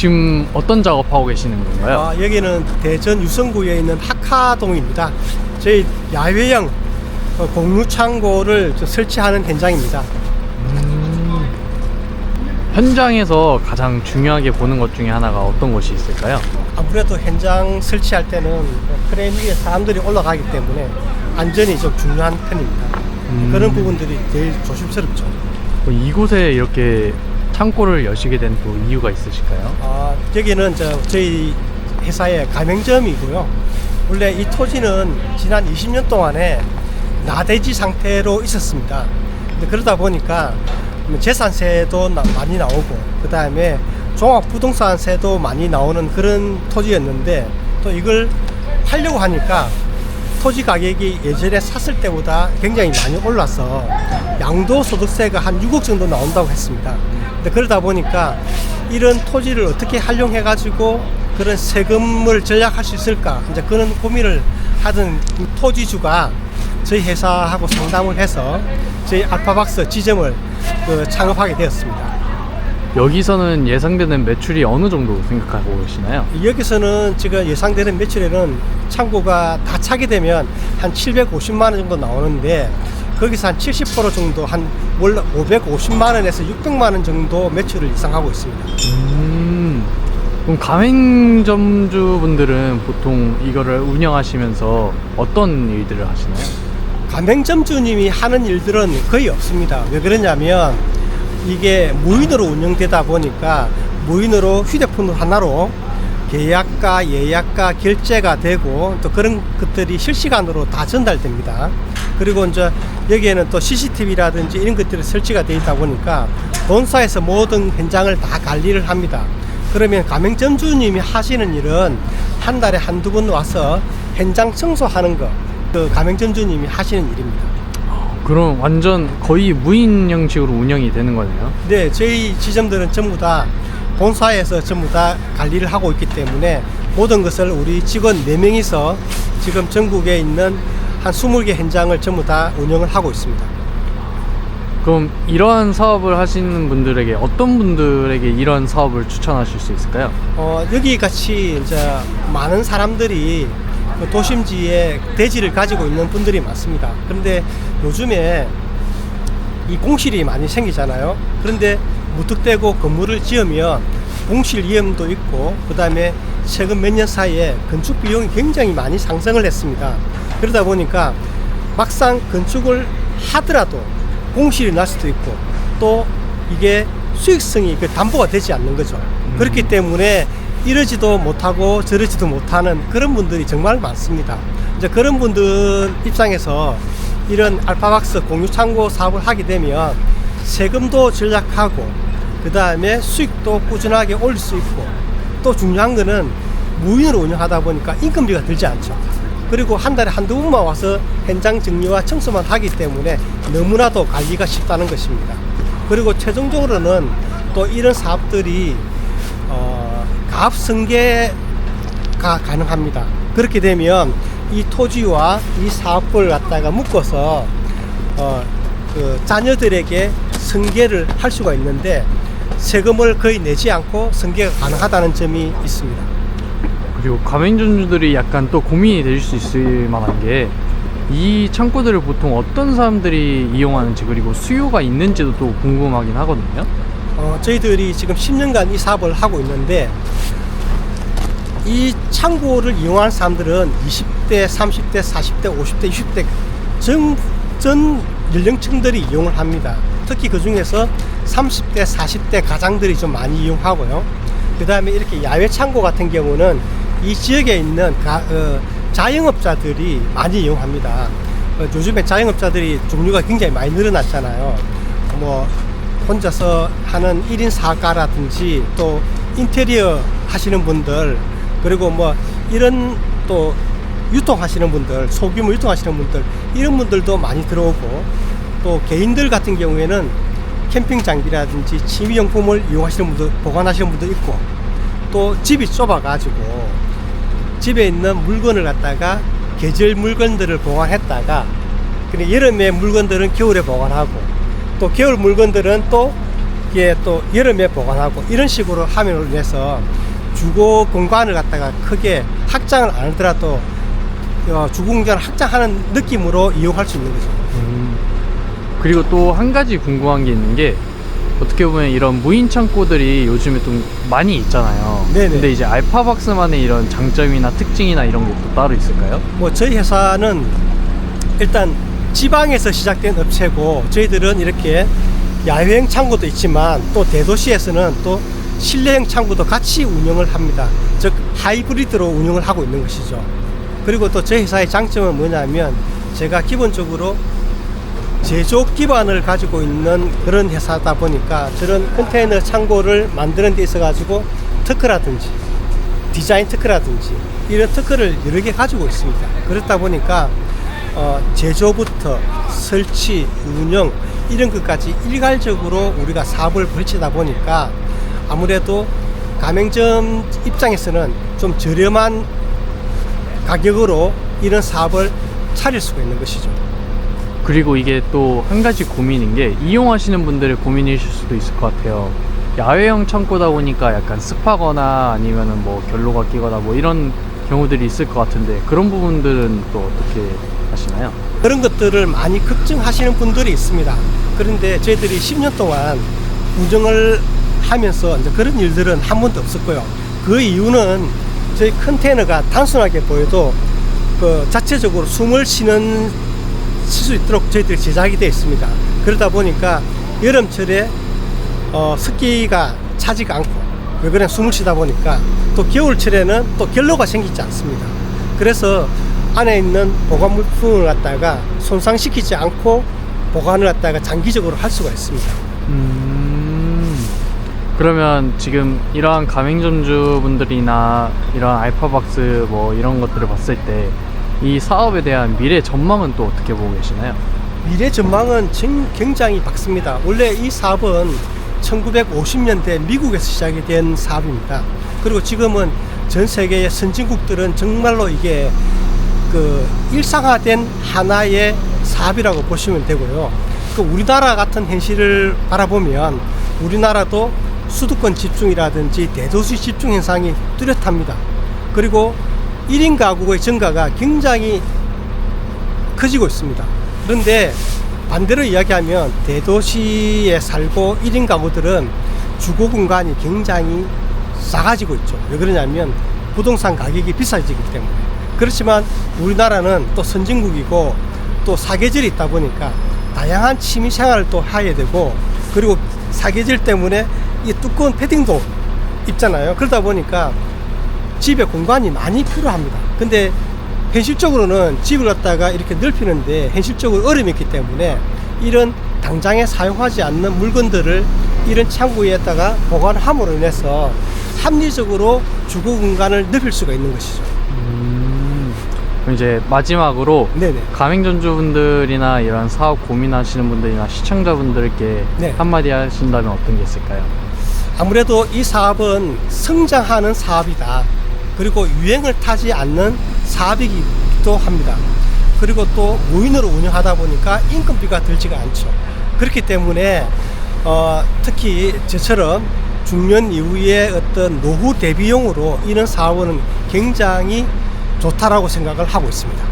지금 어떤 작업하고 계시는 건가요? 아, 여기는 대전 유성구에 있는 학화동입니다. 저희 야외형 어, 공유 창고를 저 설치하는 현장입니다. 현장에서 가장 중요하게 보는 것 중에 하나가 어떤 것이 있을까요? 아무래도 현장 설치할 때는 크레인 위에 사람들이 올라가기 때문에 안전이 좀 중요한 편입니다. 음. 그런 부분들이 제일 조심스럽죠. 뭐 이곳에 이렇게 창고를 여시게 된또 이유가 있으실까요? 아, 여기는 저 저희 회사의 가맹점이고요. 원래 이 토지는 지난 20년 동안에 나대지 상태로 있었습니다. 그러다 보니까 재산세도 나- 많이 나오고 그 다음에 종합부동산세도 많이 나오는 그런 토지였는데 또 이걸 팔려고 하니까 토지 가격이 예전에 샀을 때보다 굉장히 많이 올라서 양도소득세가 한 6억 정도 나온다고 했습니다. 근데 그러다 보니까 이런 토지를 어떻게 활용해 가지고 그런 세금을 절약할 수 있을까 이제 그런 고민을 하던 그 토지주가 저희 회사하고 상담을 해서 저희 알파박스 지점을 그 창업하게 되었습니다. 여기서는 예상되는 매출이 어느 정도 생각하고 계시나요? 여기서는 지금 예상되는 매출에는 창고가 다 차게 되면 한 750만 원 정도 나오는데 거기서 한 70% 정도 한 원래 550만 원에서 600만 원 정도 매출을 예상하고 있습니다. 음, 그럼 가맹점주분들은 보통 이거를 운영하시면서 어떤 일들을 하시나요? 가맹점주님이 하는 일들은 거의 없습니다. 왜 그러냐면 이게 무인으로 운영되다 보니까 무인으로 휴대폰 하나로 계약과 예약과 결제가 되고 또 그런 것들이 실시간으로 다 전달됩니다. 그리고 이제 여기에는 또 CCTV라든지 이런 것들이 설치가 되어 있다 보니까 본사에서 모든 현장을 다 관리를 합니다. 그러면 가맹점주님이 하시는 일은 한 달에 한두 번 와서 현장 청소하는 거, 그 가맹점주님이 하시는 일입니다. 그럼 완전 거의 무인 형식으로 운영이 되는 거네요. 네, 저희 지점들은 전부 다 본사에서 전부 다 관리를 하고 있기 때문에 모든 것을 우리 직원 4명이서 지금 전국에 있는 한 20개 현장을 전부 다 운영을 하고 있습니다. 그럼 이러한 사업을 하시는 분들에게 어떤 분들에게 이런 사업을 추천하실 수 있을까요? 어, 여기 같이 이제 많은 사람들이 그 도심지에 대지를 가지고 있는 분들이 많습니다. 그런데 요즘에 이 공실이 많이 생기잖아요. 그런데 무턱대고 건물을 지으면 공실 위험도 있고 그 다음에 최근 몇 년 사이에 건축 비용이 굉장히 많이 상승을 했습니다. 그러다 보니까 막상 건축을 하더라도 공실이 날 수도 있고 또 이게 수익성이 그 담보가 되지 않는 거죠. 그렇기 때문에 이러지도 못하고 저러지도 못하는 그런 분들이 정말 많습니다. 이제 그런 분들 입장에서 이런 알파박스 공유 창고 사업을 하게 되면 세금도 절약하고 그 다음에 수익도 꾸준하게 올릴 수 있고 또 중요한 거는 무인으로 운영하다 보니까 인건비가 들지 않죠. 그리고 한 달에 한두 번만 와서 현장 정리와 청소만 하기 때문에 너무나도 관리가 쉽다는 것입니다. 그리고 최종적으로는 또 이런 사업들이 어, 가압 승계가 가능합니다. 그렇게 되면 이 토지와 이 사업을 갖다가 묶어서 어, 그 자녀들에게 승계를 할 수가 있는데 세금을 거의 내지 않고 승계가 가능하다는 점이 있습니다. 그리고 가맹점주들이 약간 또 고민이 될 수 있을 만한 게 이 창고들을 보통 어떤 사람들이 이용하는지 그리고 수요가 있는지도 또 궁금하긴 하거든요. 어, 저희들이 지금 10년간 이 사업을 하고 있는데 이 창고를 이용하는 사람들은 20대, 30대, 40대, 50대, 60대 전, 전 연령층들이 이용을 합니다. 특히 그 중에서 30대, 40대 가장들이 좀 많이 이용하고요. 그 다음에 이렇게 야외 창고 같은 경우는 이 지역에 있는 가, 어, 자영업자들이 많이 이용합니다. 어, 요즘에 자영업자들이 종류가 굉장히 많이 늘어났잖아요. 뭐 혼자서 하는 1인 사가라든지 또 인테리어 하시는 분들 그리고 뭐 이런 또 유통하시는 분들 소규모 유통하시는 분들 이런 분들도 많이 들어오고 또 개인들 같은 경우에는 캠핑 장비라든지 취미용품을 이용하시는 분들 보관하시는 분도 있고 또 집이 좁아 가지고 집에 있는 물건을 갖다가 계절 물건들을 보관했다가 근데 여름에 물건들은 겨울에 보관하고 또 겨울 물건들은 또 이게 또 여름에 보관하고 이런 식으로 함으로 인해서 주거 공간을 갖다가 크게 확장을 안 하더라도 어, 주거 공간을 확장하는 느낌으로 이용할 수 있는 거죠. 음. 그리고 또 한 가지 궁금한 게 있는 게 어떻게 보면 이런 무인 창고들이 요즘에 좀 많이 있잖아요. 네네. 근데 이제 알파박스만의 이런 장점이나 특징이나 이런 게또 따로 있을까요? 뭐 저희 회사는 일단 지방에서 시작된 업체고 저희들은 이렇게 야외형 창고도 있지만 또 대도시에서는 또 실내형 창고도 같이 운영을 합니다. 즉 하이브리드로 운영을 하고 있는 것이죠. 그리고 또 저희 회사의 장점은 뭐냐면 제가 기본적으로 제조업 기반을 가지고 있는 그런 회사다 보니까 저런 컨테이너 창고를 만드는 데 있어 가지고 특허라든지 디자인 특허라든지 이런 특허를 여러 개 가지고 있습니다. 그렇다 보니까 어, 제조부터 설치, 운영 이런 것까지 일괄적으로 우리가 사업을 벌치다 보니까 아무래도 가맹점 입장에서는 좀 저렴한 가격으로 이런 사업을 차릴 수가 있는 것이죠. 그리고 이게 또 한 가지 고민인 게 이용하시는 분들의 고민이실 수도 있을 것 같아요. 야외형 창고다 보니까 약간 습하거나 아니면은 뭐 결로가 끼거나 뭐 이런 경우들이 있을 것 같은데 그런 부분들은 또 어떻게 하시나요? 그런 것들을 많이 걱정하시는 분들이 있습니다. 그런데 저희들이 10년 동안 운영을 하면서 이제 그런 일들은 한 번도 없었고요. 그 이유는 저희 컨테이너가 단순하게 보여도 그 자체적으로 숨을 쉬는 쉴수 있도록 저희들이 제작이 되어 있습니다. 그러다 보니까 여름철에 어, 습기가 차지가 않고 왜 그래 숨을 쉬다 보니까 또 겨울철에는 또 결로가 생기지 않습니다. 그래서 안에 있는 보관 물품을 갖다가 손상시키지 않고 보관을 갖다가 장기적으로 할 수가 있습니다. 음, 그러면 지금 이러한 가맹점주분들이나 이런 알파박스 뭐 이런 것들을 봤을 때 이 사업에 대한 미래 전망은 또 어떻게 보고 계시나요? 미래 전망은 정- 굉장히 밝습니다. 원래 이 사업은 1950년대 미국에서 시작이 된 사업입니다. 그리고 지금은 전 세계의 선진국들은 정말로 이게 그 일상화된 하나의 사업이라고 보시면 되고요. 그 우리나라 같은 현실을 바라보면 우리나라도 수도권 집중이라든지 대도시 집중 현상이 뚜렷합니다. 그리고 1인 가구의 증가가 굉장히 커지고 있습니다. 그런데 반대로 이야기하면 대도시에 살고 1인 가구들은 주거 공간이 굉장히 작아지고 있죠. 왜 그러냐면 부동산 가격이 비싸지기 때문에. 그렇지만 우리나라는 또 선진국이고 또 사계절이 있다 보니까 다양한 취미 생활을 또 해야 되고 그리고 사계절 때문에 이 두꺼운 패딩도 입잖아요. 그러다 보니까 집에 공간이 많이 필요합니다. 근데 현실적으로는 집을 갖다가 이렇게 넓히는데 현실적으로 어려움이 있기 때문에 이런 당장에 사용하지 않는 물건들을 이런 창고에다가 보관함으로 인해서 합리적으로 주거 공간을 넓힐 수가 있는 것이죠. 음, 그럼 이제 마지막으로 네네. 가맹점주분들이나 이런 사업 고민하시는 분들이나 시청자분들께 네. 한마디 하신다면 어떤 게 있을까요? 아무래도 이 사업은 성장하는 사업이다. 그리고 유행을 타지 않는 사업이기도 합니다. 그리고 또 무인으로 운영하다 보니까 인건비가 들지가 않죠. 그렇기 때문에 어, 특히 저처럼 중년 이후의 어떤 노후 대비용으로 이런 사업은 굉장히 좋다라고 생각을 하고 있습니다.